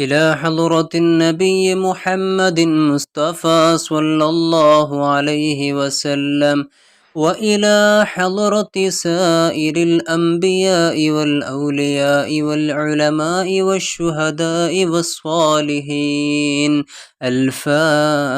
إلى حضرة النبي محمد مصطفى صلى الله عليه وسلم وإلى حضرة سائر الأنبياء والأولياء والعلماء والشهداء والصالحين. الفاتحة.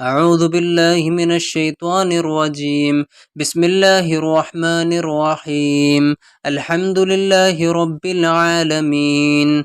أعوذ بالله من الشيطان الرجيم. بسم الله الرحمن الرحيم. الحمد لله رب العالمين.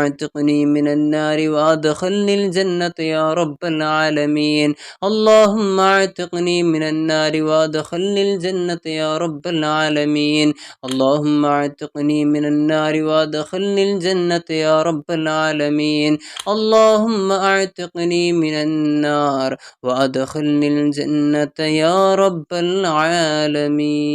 واعتقني من النار وادخلني الجنة يا رب العالمين. اللهم اعتقني من النار وادخلني الجنة يا رب العالمين. اللهم اعتقني من النار وادخلني الجنة يا رب العالمين. اللهم اعتقني من النار وادخلني الجنة يا رب العالمين.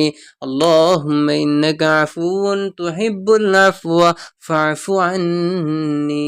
اللهم إنك عفو تحب العفو فاعف عني.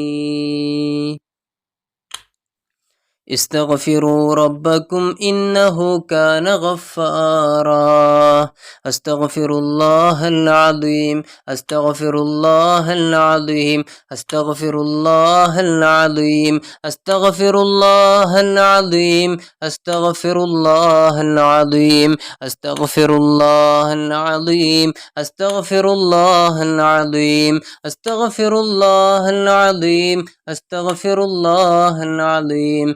استغفروا ربكم إنه كان غفارا. أستغفر الله العظيم أستغفر الله العظيم أستغفر الله العظيم أستغفر الله العظيم أستغفر الله العظيم أستغفر الله العظيم أستغفر الله العظيم أستغفر الله العظيم أستغفر الله العظيم.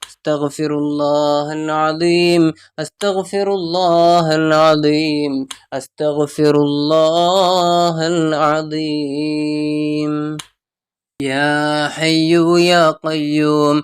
أستغفر الله العظيم أستغفر الله العظيم أستغفر الله العظيم. يا حي يا قيوم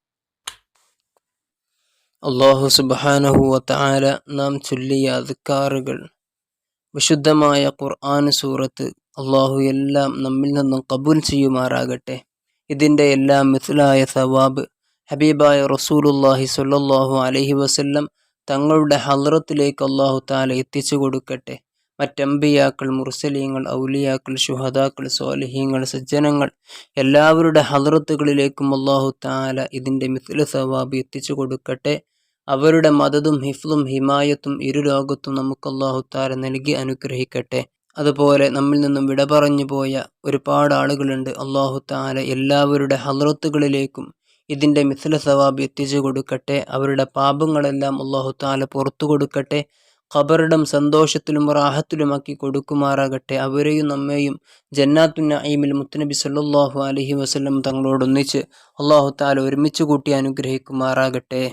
അള്ളാഹു സുബാനഹുവ താല നാം ചൊല്ലിയ അധികാറുകൾ വിശുദ്ധമായ ഖുർആൻ സൂറത്ത് അള്ളാഹു എല്ലാം നമ്മിൽ നിന്നും കബൂൽ ചെയ്യുമാറാകട്ടെ. ഇതിന്റെ എല്ലാം മിഥുലായ സവാബ് ഹബീബായ റസൂലുല്ലാഹി സ്വല്ലല്ലാഹു അലഹി വസ്ല്ലം തങ്ങളുടെ ഹലറത്തിലേക്ക് അള്ളാഹു താല എത്തിച്ചു കൊടുക്കട്ടെ. മറ്റമ്പിയാക്കൾ മുർസലീങ്ങൾ ഔലിയാക്കൾ ശുഹദാക്കൾ സ്വാലിഹീങ്ങൾ സജ്ജനങ്ങൾ എല്ലാവരുടെ ഹലറത്തുകളിലേക്കും അള്ളാഹു താല ഇതിന്റെ മിഥുല സവാബ് എത്തിച്ചു കൊടുക്കട്ടെ. അവരുടെ മദതും ഹിഫ്ലും ഹിമായത്തും ഇരു ലോകത്തും നമുക്ക് അള്ളാഹു താല നൽകി അനുഗ്രഹിക്കട്ടെ. അതുപോലെ നമ്മിൽ നിന്നും വിട പറഞ്ഞു പോയ ഒരുപാട് ആളുകളുണ്ട്. അള്ളാഹു താല എല്ലാവരുടെ ഹലറത്തുകളിലേക്കും ഇതിന്റെ മിഥുല സവാബ് എത്തിച്ചു കൊടുക്കട്ടെ. അവരുടെ പാപങ്ങളെല്ലാം അള്ളാഹു താല പുറത്തു കൊടുക്കട്ടെ. ഖബറിടം സന്തോഷത്തിലും റാഹത്തിലുമാക്കി കൊടുക്കുമാറാകട്ടെ. അവരെയും നമ്മെയും ജന്നാത്തു നഈമിൽ മുത്തനബി സല്ലാഹു അലഹി വസ്ലം തങ്ങളോടൊന്നിച്ച് അള്ളാഹു താല ഒരുമിച്ച് കൂട്ടി അനുഗ്രഹിക്കുമാറാകട്ടെ.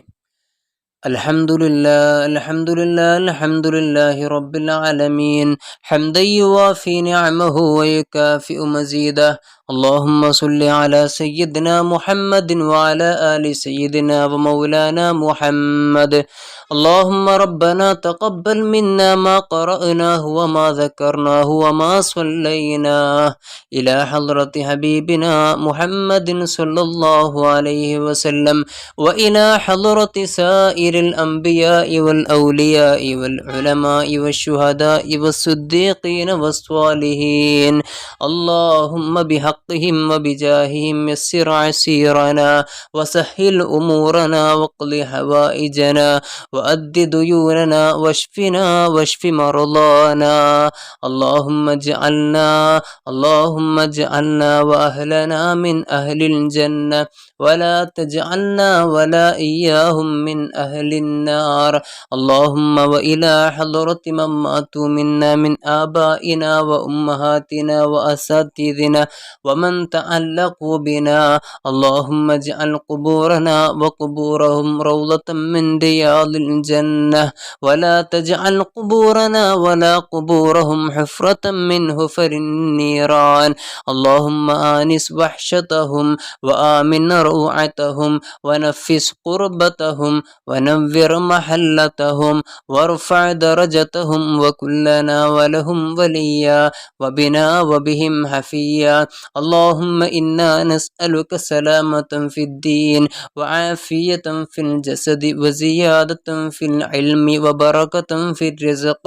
الحمد لله الحمد لله الحمد لله رب العالمين. حمدا يوافي نعمه ويكافئ مزيده. اللهم صل على سيدنا محمد وعلى آل سيدنا ومولانا محمد. اللهم ربنا تقبل منا ما قرأناه وما ذكرناه وما صليناه إلى حضرة حبيبنا محمد صلى الله عليه وسلم وإلى حضرة سائر الأنبياء والأولياء والعلماء والشهداء والصديقين والصالحين. اللهم بحقهم وبجاههم يسر عسيرنا وسهل أمورنا واقض حوائجنا وأد ديوننا واشفنا واشف مرضانا. اللهم اجعلنا اللهم اجعلنا وأهلنا من أهل الجنة ولا تجعلنا ولا إياهم من أهل النار. اللهم وإلى حضرة من ماتوا منا من آبائنا وأمهاتنا وأساتذنا ومن تعلقوا بنا اللهم اجعل قبورنا وقبورهم روضة من رياض الجنة ولا تجعل قبورنا ولا قبورهم حفرة من حفر النيران اللهم آنس وحشتهم وآمن روعتهم ونفس قربتهم ونور محلتهم وارفع درجتهم وكلنا ولهم وليا وبنا وبهم حفيا اللهم إنا نسألك سلامة في الدين وعافية في الجسد وزيادة في العلم وبركة في الرزق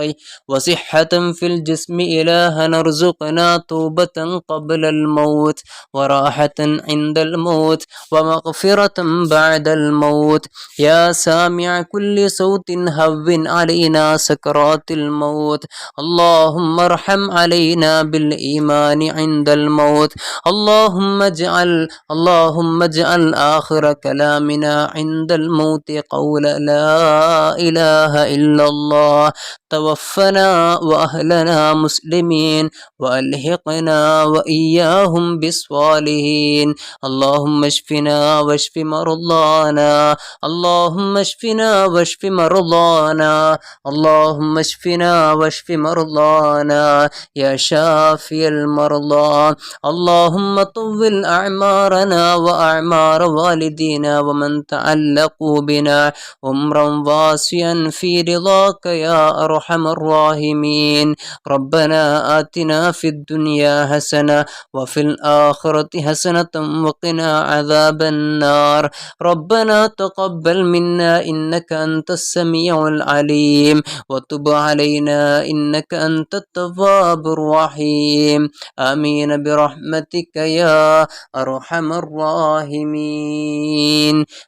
وصحة في الجسم إله نرزقنا توبة قبل الموت وراحة عند الموت ومغفرة بعد الموت يا سامع كل صوت هون علينا سكرات الموت اللهم ارحم علينا بالإيمان عند الموت اللهم اجعل اللهم اجعل آخر كلامنا عند الموت قول لا إله إلا الله. توفنا وأهلنا مسلمين وألحقنا وإياهم بالصالحين. اللهم اشفنا واشف مرضانا. اللهم اشفنا واشف مرضانا. اللهم اشفنا واشف مرضانا. يا شافي المرضى. اللهم طول أعمارنا وأعمار والدينا ومن تعلقوا بنا عمرا واسعا في رضاك يا أرحم الراحمين. ربنا آتنا في الدنيا حسنة وفي الآخرة حسنة وقنا عذاب النار. ربنا تقبل منا إنك أنت السميع العليم وتب علينا إنك أنت التواب الرحيم. آمين برحمتك يا أرحم الراحمين.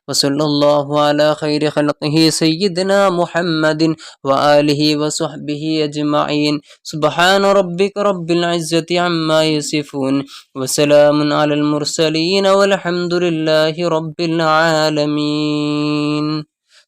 وصلى الله على خير خلقه سيدنا محمد وآله وصحبه أجمعين. سبحان ربك رب العزة عما يصفون. وسلام على المرسلين والحمد لله رب العالمين.